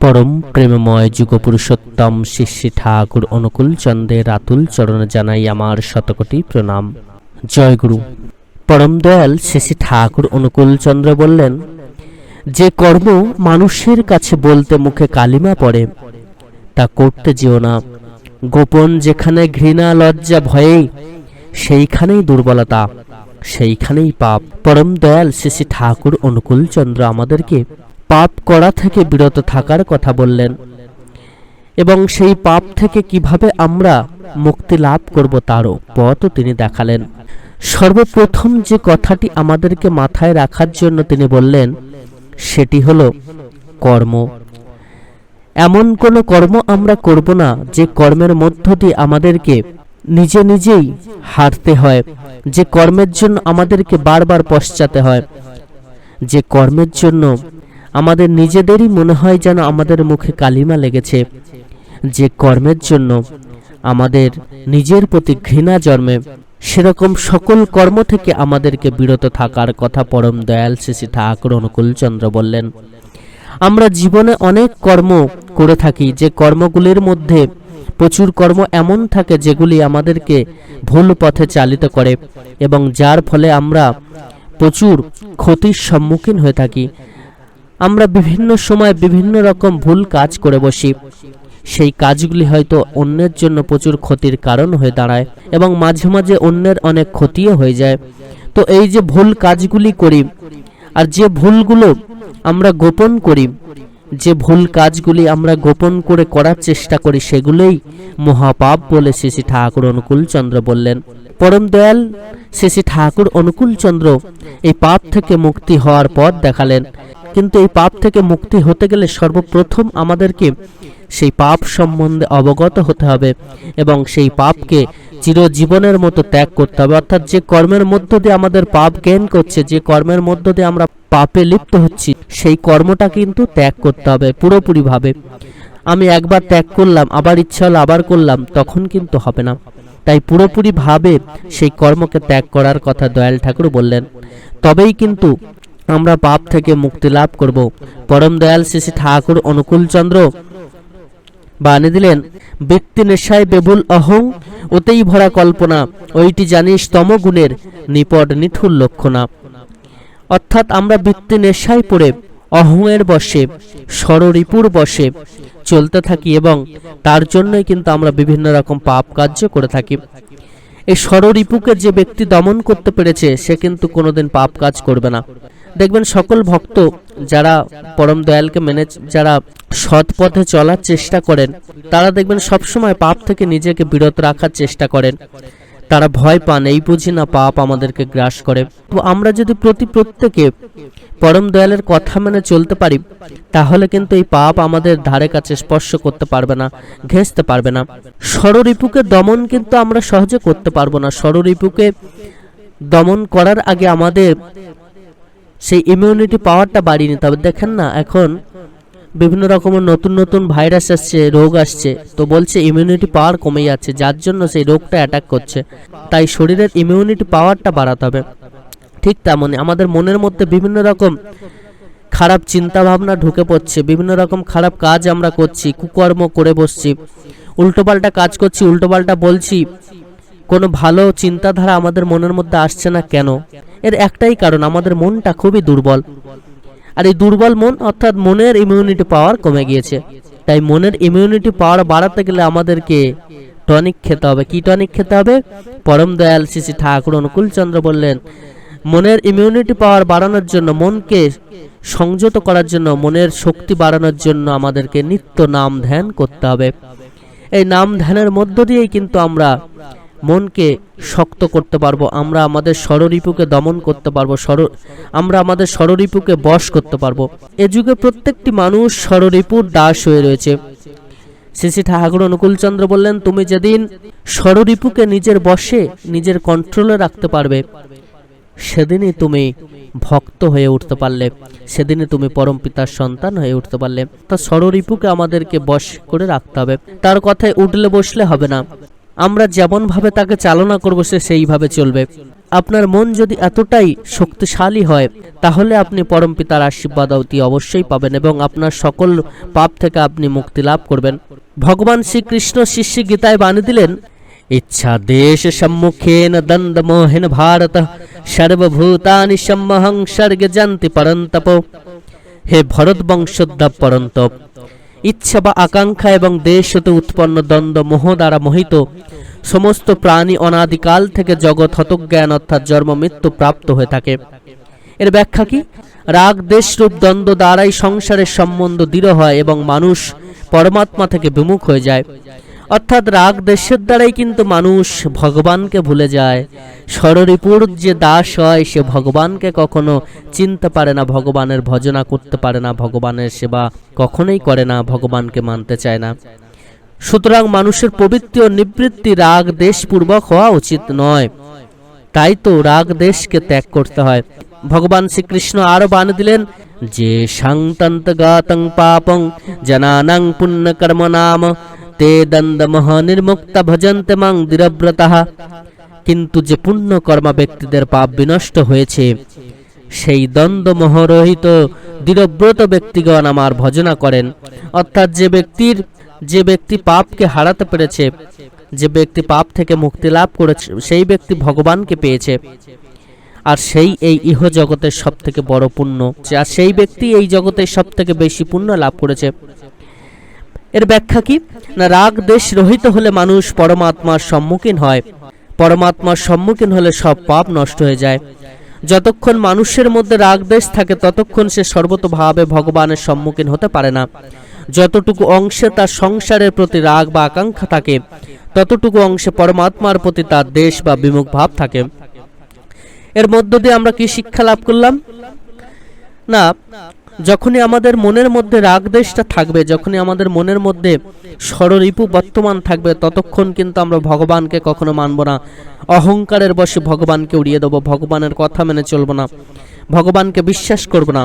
পরম প্রেমময় যুগ পুরুষোত্তম শ্রী শ্রী ঠাকুর অনুকূল চন্দ্রের আতুল চরণে জানাই আমার শতকোটি প্রণাম। জয় গুরু। পরম দয়াল শ্রী ঠাকুর অনুকূল চন্দ্র বললেন, যে কর্ম মানুষের কাছে বলতে মুখে কালিমা পড়ে, তা করতে যেও না। গোপন যেখানে ঘৃণা, লজ্জা ভয়েই সেইখানেই দুর্বলতা, সেইখানেই পাপ। পরম দয়াল শ্রী ঠাকুর অনুকূল চন্দ্র আমাদেরকে পাপ করা থেকে বিরত থাকার কথা বললেন। এবং সেই পাপ থেকে কীভাবে আমরা মুক্তি লাভ করব তারও পথও তিনি দেখালেন। সর্বপ্রথম যে কথাটি আমাদেরকে মাথায় রাখার জন্য তিনি বললেন, সেটি হলো কর্ম। এমন কোনো কর্ম আমরা করব না যে কর্মের মধ্য দিয়ে আমাদেরকে নিজে নিজেই হারতে হয়, যে কর্মের জন্য আমাদেরকে বারবার পশ্চাতে হয়, যে কর্মের জন্য আমাদের নিজেদেরই মনে হয় যেন আমাদের মুখে কালিমা লেগেছে। যে কর্মের জন্য আমাদের নিজের প্রতি ঘৃণা জন্মে, সেরকম সকল কর্ম থেকে আমাদেরকে বিরত থাকার কথা পরম দয়াল শ্রী ঠাকুর অনুকূল চন্দ্র বললেন। আমরা জীবনে অনেক কর্ম করে থাকি, যে কর্মগুলির মধ্যে প্রচুর কর্ম এমন থাকে যেগুলি আমাদেরকে ভুল পথে চালিত করে এবং যার ফলে আমরা প্রচুর ক্ষতির সম্মুখীন হয়ে থাকি। আমরা বিভিন্ন সময় বিভিন্ন রকম ভুল কাজ করে বসি। সেই কাজগুলি হয়তো অন্যের জন্য প্রচুর ক্ষতির কারণ হয়ে দাঁড়ায় এবং মাঝে মাঝে অন্যের অনেক ক্ষতিও হয়ে যায়। তো এই যে ভুল কাজগুলি করি আর যে ভুলগুলো আমরা গোপন করি, যে ভুল কাজগুলি আমরা গোপন করে করার চেষ্টা করি সেগুলোই মহাপাপ বলে শ্রী ঠাকুর অনুকূল চন্দ্র বললেন। পরম দয়াল শ্রী ঠাকুর অনুকূল চন্দ্র এই পাপ থেকে মুক্তি হওয়ার পথ দেখালেন। কিন্তু এই পাপ থেকে মুক্তি হতে গেলে সর্বপ্রথম আমাদেরকে সেই পাপ সম্বন্ধে অবগত হতে হবে এবং সেই পাপকে চিরজীবনের মতো ত্যাগ করতে হবে। অর্থাৎ যে কর্মের মধ্য দিয়ে আমাদের পাপ জ্ঞান করছে, যে কর্মের মধ্য দিয়ে আমরা পাপে লিপ্ত হচ্ছি, সেই কর্মটা কিন্তু ত্যাগ করতে হবে পুরোপুরিভাবে। আমি একবার ত্যাগ করলাম, আবার ইচ্ছা হলো আবার করলাম, তখন কিন্তু হবে না। তাই পুরোপুরিভাবে সেই কর্মকে ত্যাগ করার কথা দয়াল ঠাকুর বললেন। তবেই কিন্তু আমরা পাপ থেকে মুক্তি লাভ করব। পরম দয়াল শ্রী ঠাকুর অনুকূল চন্দ্র বানে দিলেন, ব্যক্তি নেশায় বেবুল অহং, ওতেই ভরা কল্পনা, ওইটি জানিস তমগুণের নিপট নিঠুর লক্ষণা। অর্থাৎ আমরা বৃত্তি নেশায় পড়ে, অহংয়ের বসে ষড়রিপুর বসে, চলতে থাকি এবং তার জন্যই কিন্তু আমরা বিভিন্ন রকম পাপ কার্য করে থাকি। এই ষড়রিপুকে যে ব্যক্তি দমন করতে পেরেছে, সে কিন্তু কোনোদিন পাপ কাজ করবে না। দেখবেন সকল ভক্ত যারা পরম দয়ালকে মেনে, যারা সৎ পথে চলার চেষ্টা করেন, তারা দেখবেন সবসময় পাপ থেকে নিজেকে বিরত রাখার চেষ্টা করেন। তারা ভয় পান, এই বুঝি না পাপ আমাদেরকে গ্রাস করে। তো আমরা যদি প্রতি প্রত্যেকে পরম দয়ালের কথা মেনে চলতে পারি, তাহলে কিন্তু এই পাপ আমাদের ধারে কাছে স্পর্শ করতে পারবে না ঘেঁচতে পারবে না। ষড়রিপুকে দমন কিন্তু আমরা সহজে করতে পারব না। ষড়রিপুকে দমন করার আগে আমাদের সেই ইমিউনিটি পাওয়ারটা বাড়িয়ে নিতে হবে। দেখেন না, এখন বিভিন্ন রকমের নতুন নতুন ভাইরাস আসছে, রোগ আসছে। তো বলছে ইমিউনিটি পাওয়ার কমে যাচ্ছে, যার জন্য সেই রোগটা অ্যাটাক করছে। তাই শরীরের ইমিউনিটি পাওয়ারটা বাড়াতে হবে। ঠিক তেমনই আমাদের মনের মধ্যে বিভিন্ন রকম খারাপ চিন্তা ভাবনা ঢুকে পড়ছে, বিভিন্ন রকম খারাপ কাজ আমরা করছি, কুকর্ম করে বসছি। উল্টোপাল্টা কাজ করছি উল্টোপাল্টা বলছি, কোনো ভালো চিন্তাধারা আমাদের মনের মধ্যে আসছে না কেন? এর একটাই কারণ, আমাদের মনটা খুবই দুর্বল। আর এই দুর্বল মন, অর্থাৎ মনের ইমিউনিটি পাওয়ার কমে গিয়েছে। তাই মনের ইমিউনিটি পাওয়ার বাড়াতে গেলে আমাদেরকে টনিক খেতে হবে। কি টনিক খেতে হবে? পরম দয়াল শ্রী ঠাকুর অনুকূল চন্দ্র বললেন, মনের ইমিউনিটি পাওয়ার বাড়ানোর জন্য, মনকে সংযত করার জন্য, মনের শক্তি বাড়ানোর জন্য আমাদেরকে নিত্য নাম ধ্যান করতে হবে। এই নাম ধ্যানের মধ্য দিয়েই কিন্তু আমরা মনকে শক্ত করতে পারব, আমরা আমাদের ষড়রিপুকে দমন করতে পারব সর আমরা আমাদের ষড়রিপুকে বশ করতে পারব। এ যুগে প্রত্যেকটি মানুষ ষড়রিপুর দাস হয়ে রয়েছে। শ্রী ঠাকুর অনুকূলচন্দ্র বললেন, তুমি যেদিন ষড়রিপুকে নিজের বশে নিজের কন্ট্রোলে রাখতে পারবে, সেদিনই তুমি ভক্ত হয়ে উঠতে পারলে, সেদিনই তুমি পরম পিতার সন্তান হয়ে উঠতে পারলে। তা ষড়রিপুকে আমাদেরকে বশ করে রাখতে হবে। তার কথায় উঠলে বসলে হবে না। আমরা যেমনভাবে তাকে চালনা করব, সে সেইভাবে চলবে। আপনার মন যদি এতটাই শক্তিশালী হয়, তাহলে আপনি পরম পিতার আশীর্বাদ অতি অবশ্যই পাবেন এবং আপনার সকল পাপ থেকে আপনি মুক্তি লাভ করবেন। ভগবান শ্রীকৃষ্ণ শিষ্য গীতায় বাণী দিলেন, ইচ্ছা দেশ সম্মুখেন দন্দ মোহেন ভারত, সর্বভূতানি সম্মহং স্বর্গে জানতি পরন্তপ। হে ভরত বংশোদ্ধাব পরন্তপ। ইচ্ছা বা আকাঙ্ক্ষা এবং দেশ হতে উৎপন্ন দ্বন্দ্ব মোহ দ্বারা মোহিত, সমস্ত প্রাণী অনাদিকাল থেকে জগৎ হতজ্ঞান অর্থাৎ জন্ম মৃত্যু প্রাপ্ত হয়ে থাকে। এর ব্যাখ্যা কি? রাগ দেশ রূপ দ্বন্দ্ব দ্বারাই সংসারের সম্বন্ধ দৃঢ় হয় এবং মানুষ পরমাত্মা থেকে বিমুখ হয়ে যায়। অর্থাৎ রাগ দেশের দ্বারাই কিন্তু মানুষ ভগবানকে ভুলে যায়। ষড়রিপুর যে দাস হয়, সে ভগবানকে কখনো চিনতে পারে না, ভগবানের ভজনা করতে পারে না, ভগবানের সেবা কখনোই করে না, ভগবানকে মানতে চায় না। সুতরাং মানুষের প্রবৃত্তি ও নিবৃত্তি রাগ দেশপূর্বক হওয়া উচিত নয়। তাই তো রাগ দেশকে ত্যাগ করতে হয়। ভগবান শ্রীকৃষ্ণ আরও বান দিলেন, যে সাংতন্ত গাতং পাপং জনানাং পুণ্যকর্ম নাম তে দন্দমহ নির্মুক্ত ভজন্তে মাং দৃঢ়ব্রতঃ কিন্তু যে পুণ্য কর্মা ব্যক্তিদের পাপ বিনষ্ট হয়েছে, সেই দ্বন্দ্বমোহরহিত দৃঢ়ব্রত ব্যক্তিগণ আমার ভজনা করেন। অর্থাৎ যে ব্যক্তির, যে ব্যক্তি পাপকে হারাতে পেরেছে, যে ব্যক্তি পাপ থেকে মুক্তি লাভ করেছে, সেই ব্যক্তি ভগবানকে পেয়েছে। আর সেই, এই ইহ জগতের সব থেকে বড় পুণ্য, আর সেই ব্যক্তি এই জগতের সব থেকে বেশি পুণ্য লাভ করেছে। এর ব্যাখ্যা কি? না, রাগ দেশ রহিত হলে মানুষ পরমাত্মার সম্মুখীন হয়। পরমাত্মার সম্মুখীন হলে সব পাপ নষ্ট হয়ে যায়। যতক্ষণ মানুষের মধ্যে রাগ দেশ থাকে, ততক্ষণ সে সর্বতভাবে ভগবানের সম্মুখীন হতে পারে না। যতটুকু অংশে তার সংসারের প্রতি রাগ বা আকাঙ্ক্ষা থাকে, ততটুকু অংশে পরমাত্মার প্রতি তার দেশ বা বিমুখ ভাব থাকে। এর মধ্য দিয়ে আমরা কি শিক্ষা লাভ করলাম? না যখনই আমাদের মনের মধ্যে রাগ দেশটা থাকবে, যখনই আমাদের মনের মধ্যে ষড়রিপু বর্তমান থাকবে, ততক্ষণ কিন্তু আমরা ভগবানকে কখনো মানব না। অহংকারের বসে ভগবানকে উড়িয়ে দেবো, ভগবানের কথা মেনে চলবো না, ভগবানকে বিশ্বাস করব না।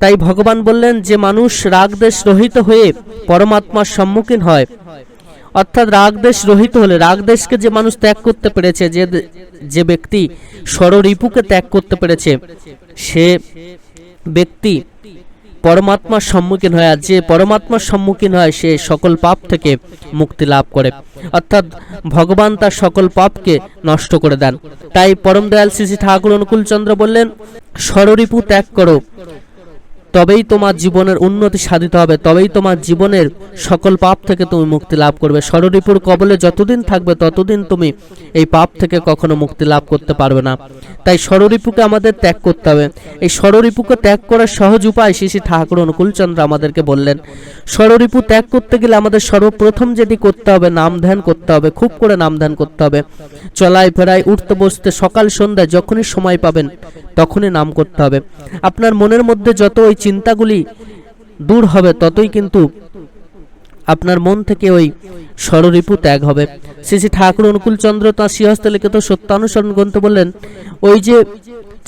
তাই ভগবান বললেন, যে মানুষ রাগ দেশ রহিত হয়ে পরমাত্মার সম্মুখীন হয়, অর্থাৎ রাগ দেশ রহিত হলে, রাগ দেশকে যে মানুষ ত্যাগ করতে পেরেছে, যে যে ব্যক্তি ষড়রিপুকে ত্যাগ করতে পেরেছে, সে ব্যক্তি পরমাত্মার সম্মুখীন হয়, আর যে পরমাত্মার সম্মুখীন হয়, সে সকল পাপ থেকে মুক্তি লাভ করে। অর্থাৎ ভগবান তার সকল পাপকে নষ্ট করে দেন। তাই পরম দয়াল শ্রী ঠাকুর অনুকূলচন্দ্র বললেন সররিপু ত্যাগ করো। তবেই তোমার জীবনের উন্নতি সাধিত হবে, তবেই তোমার জীবনের সকল পাপ থেকে তুমি মুক্তি লাভ করবে। ষড়রিপুর কবলে যতদিন থাকবে, ততদিন তুমি এই পাপ থেকে কখনো মুক্তি লাভ করতে পারবে না। তাই ষড়রিপুকে আমাদের ত্যাগ করতে হবে। এই ষড়রিপুকে ত্যাগ করার সহজ উপায় শ্রী শ্রী ঠাকুর অনুকূলচন্দ্র আমাদেরকে বললেন। ষড়রিপু ত্যাগ করতে গেলে আমাদের সর্বপ্রথম যেটি করতে হবে, নাম ধ্যান করতে হবে, খুব করে নাম ধ্যান করতে হবে। চলায় ফেরায় উঠতে বসতে, সকাল সন্ধ্যায় যখনই সময় পাবেন, তখনই নাম করতে হবে। আপনার মনের মধ্যে যত ওই চিন্তাগুলি দূর হবে, ততই কিন্তু আপনার মন থেকে ওই ষড়রিপু ত্যাগ হবে। শ্রী শ্রী ঠাকুর অনুকূলচন্দ্র তাঁর শ্রীহস্তে লিখিত সত্যানুসরণ গ্রন্থ বললেন, ওই যে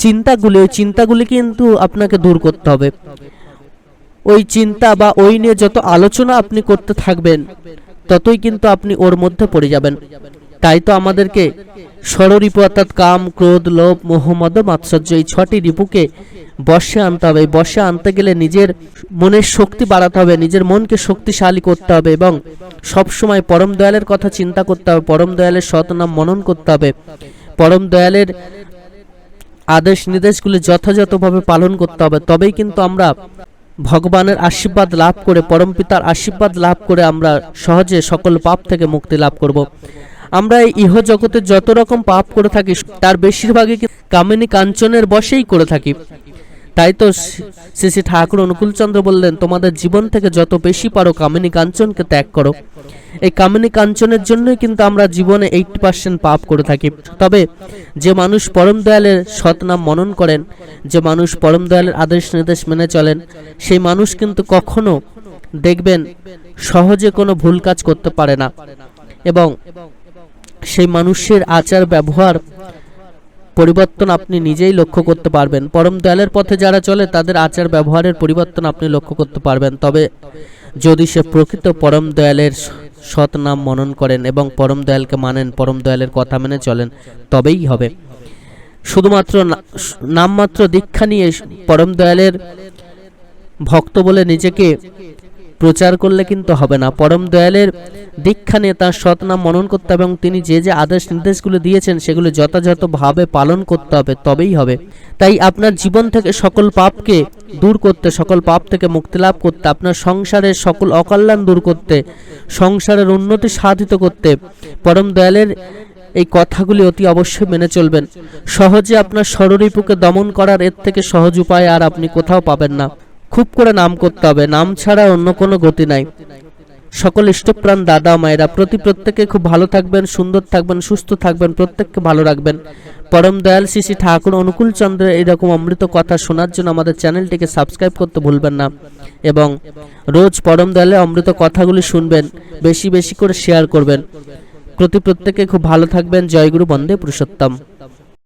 চিন্তাগুলি, ওই চিন্তাগুলি কিন্তু আপনাকে দূর করতে হবে। ওই চিন্তা বা ওই নিয়ে যত আলোচনা আপনি করতে থাকবেন, ততই কিন্তু আপনি ওর মধ্যে পড়ে যাবেন। তাই তো আমাদেরকে ষড়রিপু অর্থাৎ কাম, ক্রোধ, লোভ, মোহ, মদ, মাৎসর্য এই ছটি রিপুকে বসে আনতে হবে। বসে আনতে গেলে নিজের মনের শক্তি বাড়াতে হবে, নিজের মনকে শক্তিশালী করতে হবে এবং সব সময় পরম দয়ালের কথা চিন্তা করতে হবে, পরম দয়ালের শতনাম মনন করতে হবে। পরম দয়ালের আদেশ নির্দেশগুলি যথাযথভাবে পালন করতে হবে। তবেই কিন্তু আমরা ভগবানের আশীর্বাদ লাভ করে, পরম পিতার আশীর্বাদ লাভ করে আমরা সহজে সকল পাপ থেকে মুক্তি লাভ করব। আমরা এই ইহ জগতে যত রকম পাপ করে থাকি, তার বেশিরভাগই কামিনী কাঞ্চনের বশেই করে থাকি। তাই তো শ্রী ঠাকুর অনুকূলচন্দ্র বললেন, তোমাদের জীবন থেকে যত বেশি পারো কামিনী কাঞ্চনকে ত্যাগ করো। এই কামিনী কাঞ্চনের জন্যই কিন্তু আমরা জীবনে এইটি পার্সেন্ট পাপ করে থাকি। তবে যে মানুষ পরম দয়ালের সৎনাম মনন করেন, যে মানুষ পরম দয়ালের আদেশ নির্দেশ মেনে চলেন, সেই মানুষ কিন্তু কখনো দেখবেন সহজে কোনো ভুল কাজ করতে পারে না। এবং সেই মানুষের আচার, ব্যবহার, পরিবর্তন আপনি নিজেই লক্ষ্য করতে পারবেন। পরম দয়ালের পথে যারা চলে, তাদের আচার, ব্যবহারের পরিবর্তন আপনি লক্ষ্য করতে পারবেন। তবে যদি সে প্রকৃত পরম দয়ালের সৎ নাম মনন করেন এবং পরম দয়ালকে মানেন, পরম দয়ালের কথা মেনে চলেন, তবেই হবে। শুধুমাত্র নামমাত্র দীক্ষা নিয়ে পরম দয়ালের ভক্ত বলে নিজেকে প্রচার করলে কিন্তু হবে না। পরম দয়ালের দীক্ষা নিয়ে তার সৎনাম মনন করতে হবে এবং তিনি যে যে আদেশ নির্দেশগুলো দিয়েছেন, সেগুলো যথাযথভাবে পালন করতে হবে, তবেই হবে। তাই আপনার জীবন থেকে সকল পাপকে দূর করতে, সকল পাপ থেকে মুক্তি লাভ করতে, আপনার সংসারের সকল অকল্যাণ দূর করতে, সংসারের উন্নতি সাধিত করতে পরম দয়ালের এই কথাগুলি অতি অবশ্যই মেনে চলবেন। সহজে আপনার ষড়রিপুকে দমন করার এর থেকে সহজ উপায় আর আপনি কোথাও পাবেন না। খুব করে নাম করতে হবে। নাম ছাড়া অন্য কোনো গতি নাই। সকল ইষ্টপ্রাণ দাদা মায়েরা প্রতি প্রত্যেকে খুব ভালো থাকবেন, সুন্দর থাকবেন, সুস্থ থাকবেন, প্রত্যেককে ভালো রাখবেন। পরম দয়াল শ্রী ঠাকুর অনুকূল চন্দ্রের এইরকম অমৃত কথা শোনার জন্য আমাদের চ্যানেলটিকে সাবস্ক্রাইব করতে ভুলবেন না এবং রোজ পরম দয়ালের অমৃত কথাগুলি শুনবেন, বেশি বেশি করে শেয়ার করবেন। প্রতি প্রত্যেকে খুব ভালো থাকবেন। জয়গুরু বন্দে পুরুষোত্তম।